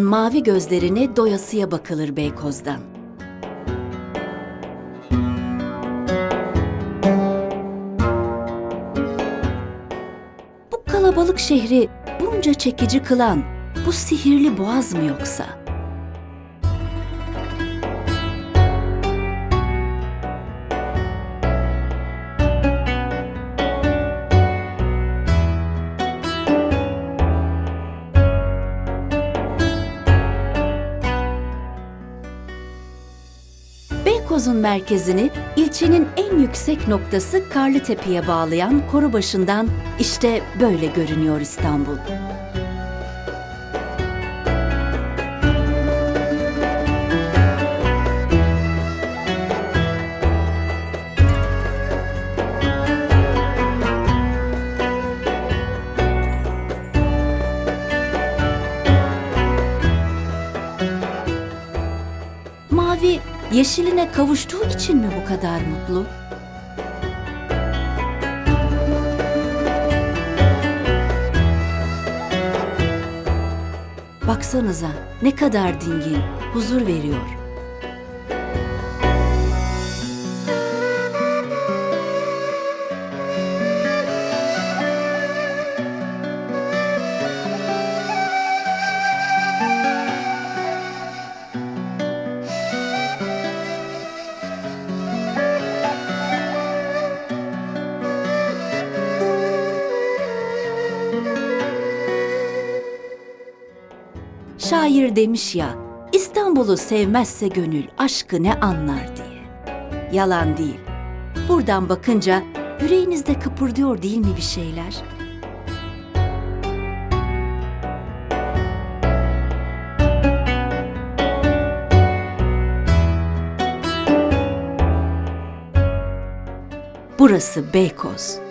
mavi gözlerine doyasıya bakılır Beykoz'dan. Bu kalabalık şehri bunca çekici kılan bu sihirli boğaz mı yoksa? Beykoz'un merkezini ilçenin en yüksek noktası Karlıtepe'ye bağlayan Korubaşı'ndan işte böyle görünüyor İstanbul. Mavi yeşiline kavuştuğu için mi bu kadar mutlu? Baksanıza ne kadar dingin, huzur veriyor. Şair demiş ya, İstanbul'u sevmezse gönül aşkı ne anlar diye. Yalan değil. Buradan bakınca yüreğinizde kıpırdıyor değil mi bir şeyler? Burası Beykoz.